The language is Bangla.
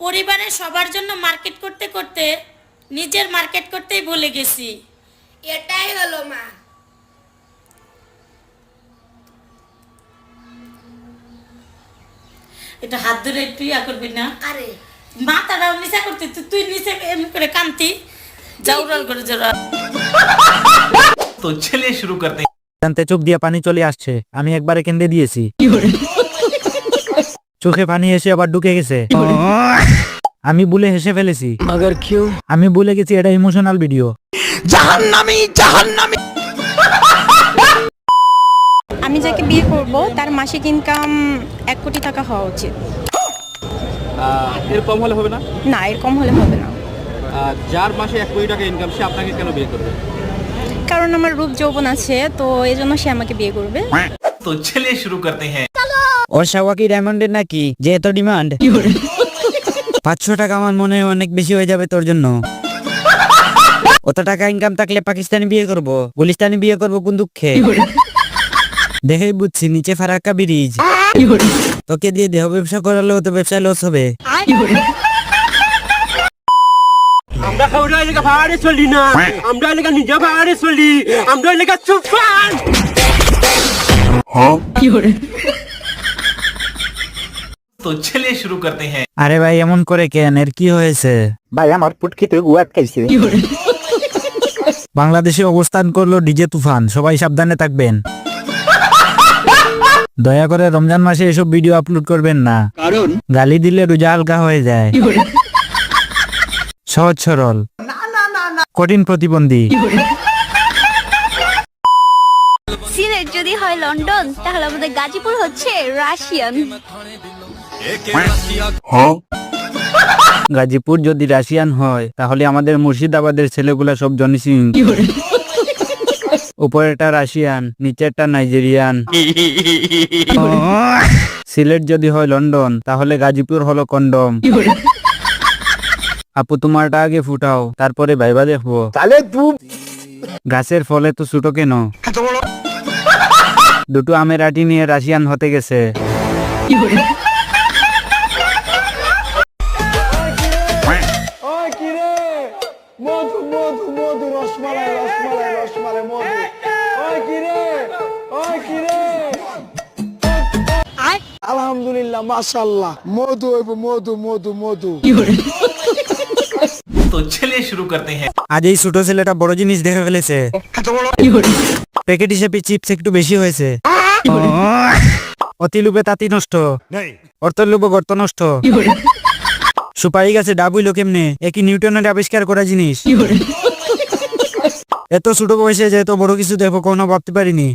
পরিবারের সবার জন্য মার্কেট করতে করতে নিজের মার্কেট করতেই ভুলে গেছি। এটাই হলো মা। এটা হাত ধরে একটু ইয়া করবি না? আরে। মা তারাও নিচা করতে তুই নিচে এম করে কান্তি। জাউরাল করে জোরা তো ছেলে শুরু করতে। জানতে চোখ দিয়ে পানি চলে আসছে আমি একবারে কেন্দ্রে দিয়েছি। চোখে পানি এসে আবার ঢুকে গেছে। আমি বলে হেসে ফেলেছি। কিউ? আমি বলে গেছি এটা ইমোশনাল ভিডিও জাহান্নামি জাহান্নামি। আমি যাকে বিয়ে করব তার মাসিক ইনকাম এক কোটি টাকা হওয়া উচিত। এর কম হলে হবে না? না এর কম হলে হবে না। যার মাসে এক কোটি টাকা ইনকাম সে আপনাকে কেন বিয়ে করবে? কারণ আমার রূপ যৌবন আছে তো এজন্য সে আমাকে বিয়ে করবে। তো চলে শুরু করতে হ্যাঁ। ওর সাওয়াকি ডায়মন্ডের নাকি যে এত ডিমান্ড পাঁচশো টাকা আমার মনে হয় অনেক বেশি হয়ে যাবে তোর জন্য। অত টাকা ইনকাম থাকলে পাকিস্তানি বিয়ে করব। গুলিস্তানি বিয়ে করব কোন দুঃখে? দেখেই বুঝছি নিচে ফারাক্কা ব্রিজ। তোকে দিয়ে দেহ ব্যবসা করালেও তো ব্যবসায় লস হবে। আমরা খাওয়া এলাকা ভাড়ে চলি না। আমরা এলাকা নিজে ভাড়ে চলি। আমরা এলাকা তো চলে শুরু করতে হ্যাঁ। আরে ভাই এমন করে কেন? এর কি হয়েছে? ভাই আমার পুটকি পুটকিতে গুয়াত খাইছে। বাংলাদেশে অবস্থান করল ডিজে তুফান। সবাই সাবধানে থাকবেন। দয়া করে রমজান মাসে এসব ভিডিও আপলোড করবেন না। কারণ? গালি দিলে রোজা হালকা হয়ে যায়। সহজ সরল। কঠিন প্রতিবন্ধী। যদি হয় লন্ডন তাহলে আমাদের গাজীপুর হচ্ছে রাশিয়ান। গাজীপুর যদি রাশিয়ান হয় তাহলে আমাদের মুর্শিদাবাদের ছেলেগুলা সব জনি সিং। উপরেরটা রাশিয়ান নিচেরটা নাইজেরিয়ান। সিলেট যদি হয় লন্ডন তাহলে গাজীপুর হলো কন্ডম। আপু তোমারটা আগে ফুটাও তারপরে ভাইবা দেখব। তাহলে গাছের ফলে তো ছুটো কেন? দুটো আমের আটি নিয়ে রাশিয়ান হতে গেছে। আলহামদুলিল্লাহ মাশাল্লাহ মধু মধু মধু মধু। তো শুরু করতে হ্যাঁ আজ এই ছোট ছেলেটা বড় জিনিস দেখে ফেলেছে। প্যাকেট হিসেবে চিপস একটু বেশি হয়েছে। অতি লোভে তাতি নষ্ট। অর্থ লোভে গর্ত নষ্ট। সুপারি গাছে ডাবুইল কেমনে? একই নিউটনের আবিষ্কার করা জিনিস? এত ছোট বয়সে যে এত বড় কিছু দেখো কোনো ভাবতে পারিনি।